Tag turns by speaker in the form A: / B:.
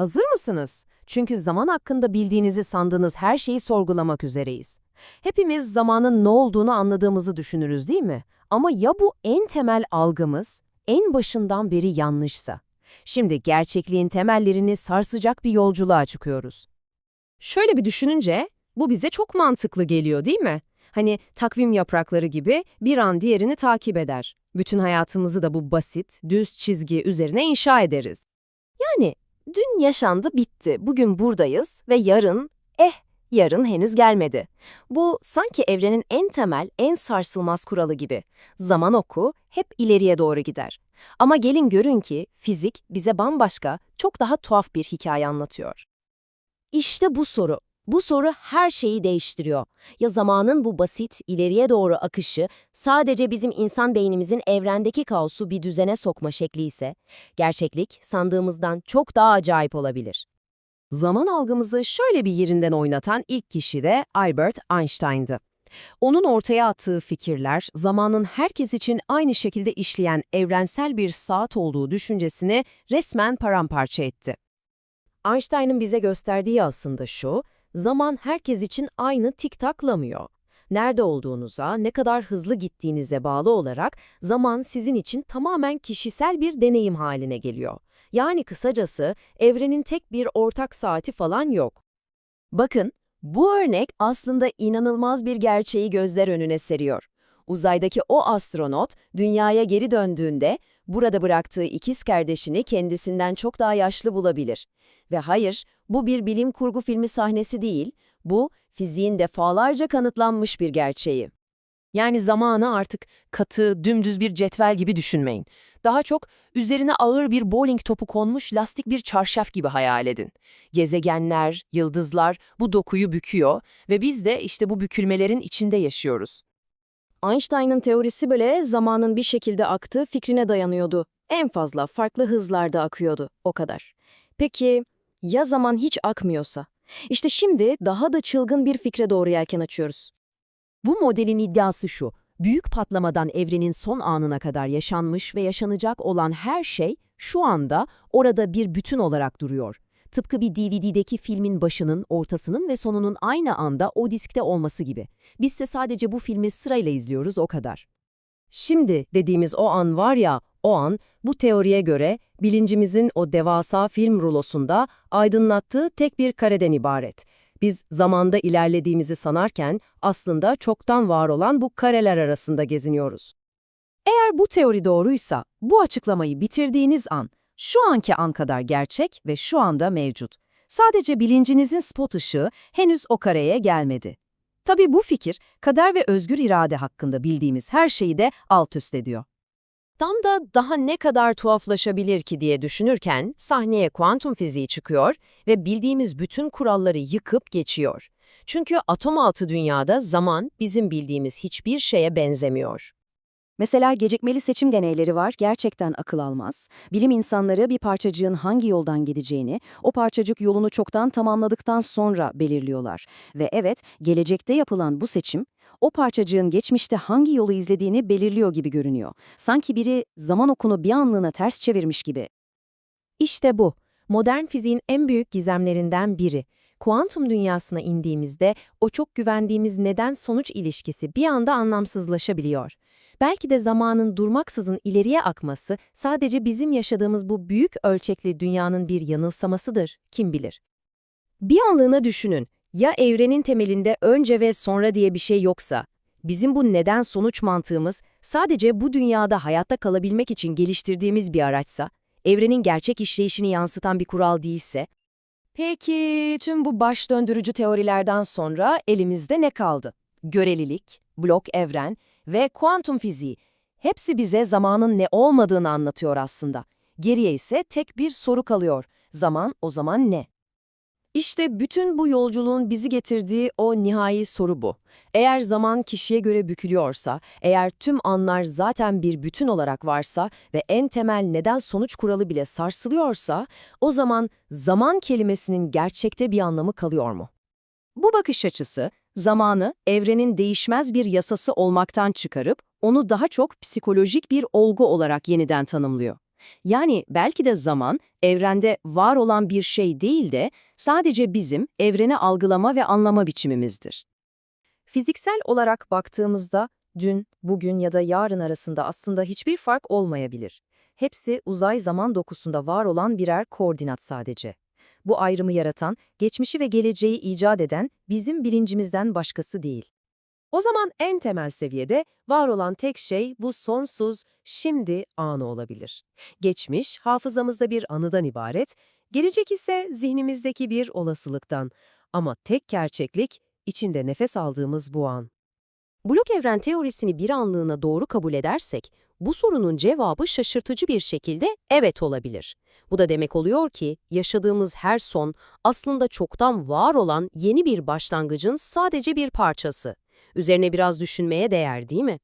A: Hazır mısınız? Çünkü zaman hakkında bildiğinizi sandığınız her şeyi sorgulamak üzereyiz. Hepimiz zamanın ne olduğunu anladığımızı düşünürüz değil mi? Ama ya bu en temel algımız en başından beri yanlışsa? Şimdi gerçekliğin temellerini sarsacak bir yolculuğa çıkıyoruz. Şöyle bir düşününce bu bize çok mantıklı geliyor değil mi? Hani takvim yaprakları gibi bir an diğerini takip eder. Bütün hayatımızı da bu basit, düz çizgi üzerine inşa ederiz. Yani dün yaşandı bitti, bugün buradayız ve yarın, eh yarın henüz gelmedi. Bu sanki evrenin en temel, en sarsılmaz kuralı gibi. Zaman oku hep ileriye doğru gider. Ama gelin görün ki fizik bize bambaşka, çok daha tuhaf bir hikaye anlatıyor. İşte bu soru. Bu soru her şeyi değiştiriyor. Ya zamanın bu basit, ileriye doğru akışı sadece bizim insan beynimizin evrendeki kaosu bir düzene sokma şekli ise, gerçeklik sandığımızdan çok daha acayip olabilir. Zaman algımızı şöyle bir yerinden oynatan ilk kişi de Albert Einstein'dı. Onun ortaya attığı fikirler, zamanın herkes için aynı şekilde işleyen evrensel bir saat olduğu düşüncesini resmen paramparça etti. Einstein'ın bize gösterdiği aslında şu, zaman herkes için aynı tik taklamıyor. Nerede olduğunuza, ne kadar hızlı gittiğinize bağlı olarak zaman sizin için tamamen kişisel bir deneyim haline geliyor. Yani kısacası evrenin tek bir ortak saati falan yok. Bakın, bu örnek aslında inanılmaz bir gerçeği gözler önüne seriyor. Uzaydaki o astronot dünyaya geri döndüğünde burada bıraktığı ikiz kardeşini kendisinden çok daha yaşlı bulabilir. Ve hayır, bu bir bilim kurgu filmi sahnesi değil, bu fiziğin defalarca kanıtlanmış bir gerçeği. Yani zamanı artık katı, dümdüz bir cetvel gibi düşünmeyin. Daha çok üzerine ağır bir bowling topu konmuş lastik bir çarşaf gibi hayal edin. Gezegenler, yıldızlar bu dokuyu büküyor ve biz de işte bu bükülmelerin içinde yaşıyoruz. Einstein'ın teorisi böyle zamanın bir şekilde aktığı fikrine dayanıyordu. En fazla farklı hızlarda akıyordu, o kadar. Peki ya zaman hiç akmıyorsa? İşte şimdi daha da çılgın bir fikre doğru yelken açıyoruz. Bu modelin iddiası şu, büyük patlamadan evrenin son anına kadar yaşanmış ve yaşanacak olan her şey şu anda orada bir bütün olarak duruyor. Tıpkı bir DVD'deki filmin başının, ortasının ve sonunun aynı anda o diskte olması gibi. Bizse sadece bu filmi sırayla izliyoruz o kadar. Şimdi dediğimiz o an var ya, o an bu teoriye göre bilincimizin o devasa film rulosunda aydınlattığı tek bir kareden ibaret. Biz zamanda ilerlediğimizi sanarken aslında çoktan var olan bu kareler arasında geziniyoruz. Eğer bu teori doğruysa, bu açıklamayı bitirdiğiniz an, şu anki an kadar gerçek ve şu anda mevcut. Sadece bilincinizin spot ışığı henüz o kareye gelmedi. Tabii bu fikir, kader ve özgür irade hakkında bildiğimiz her şeyi de alt üst ediyor. Tam da daha ne kadar tuhaflaşabilir ki diye düşünürken sahneye kuantum fiziği çıkıyor ve bildiğimiz bütün kuralları yıkıp geçiyor. Çünkü atom altı dünyada zaman bizim bildiğimiz hiçbir şeye benzemiyor.
B: Mesela gecikmeli seçim deneyleri var, gerçekten akıl almaz. Bilim insanları bir parçacığın hangi yoldan gideceğini, o parçacık yolunu çoktan tamamladıktan sonra belirliyorlar. Ve evet, gelecekte yapılan bu seçim, o parçacığın geçmişte hangi yolu izlediğini belirliyor gibi görünüyor. Sanki biri zaman okunu bir anlığına ters çevirmiş gibi.
A: İşte bu, modern fiziğin en büyük gizemlerinden biri. Kuantum dünyasına indiğimizde o çok güvendiğimiz neden-sonuç ilişkisi bir anda anlamsızlaşabiliyor. Belki de zamanın durmaksızın ileriye akması sadece bizim yaşadığımız bu büyük ölçekli dünyanın bir yanılsamasıdır, kim bilir. Bir anlığına düşünün, ya evrenin temelinde önce ve sonra diye bir şey yoksa, bizim bu neden-sonuç mantığımız sadece bu dünyada hayatta kalabilmek için geliştirdiğimiz bir araçsa, evrenin gerçek işleyişini yansıtan bir kural değilse, Peki tüm bu baş döndürücü teorilerden sonra elimizde ne kaldı? Görelilik, blok evren ve kuantum fiziği. Hepsi bize zamanın ne olmadığını anlatıyor aslında. Geriye ise tek bir soru kalıyor. Zaman o zaman ne? İşte bütün bu yolculuğun bizi getirdiği o nihai soru bu. Eğer zaman kişiye göre bükülüyorsa, eğer tüm anlar zaten bir bütün olarak varsa ve en temel neden-sonuç kuralı bile sarsılıyorsa, o zaman zaman kelimesinin gerçekte bir anlamı kalıyor mu? Bu bakış açısı, zamanı evrenin değişmez bir yasası olmaktan çıkarıp, onu daha çok psikolojik bir olgu olarak yeniden tanımlıyor.
B: Yani belki de zaman, evrende var olan bir şey değil de sadece bizim evreni algılama ve anlama biçimimizdir.
A: Fiziksel olarak baktığımızda dün, bugün ya da yarın arasında aslında hiçbir fark olmayabilir. Hepsi uzay zaman dokusunda var olan birer koordinat sadece. Bu ayrımı yaratan, geçmişi ve geleceği icat eden bizim bilincimizden başkası değil. O zaman en temel seviyede var olan tek şey bu sonsuz şimdi anı olabilir. Geçmiş hafızamızda bir anıdan ibaret, gelecek ise zihnimizdeki bir olasılıktan. Ama tek gerçeklik içinde nefes aldığımız bu an. Blok evren teorisini bir anlığına doğru kabul edersek, bu sorunun cevabı şaşırtıcı bir şekilde evet olabilir. Bu da demek oluyor ki yaşadığımız her son aslında çoktan var olan yeni bir başlangıcın sadece bir parçası. Üzerine biraz düşünmeye değer değil mi?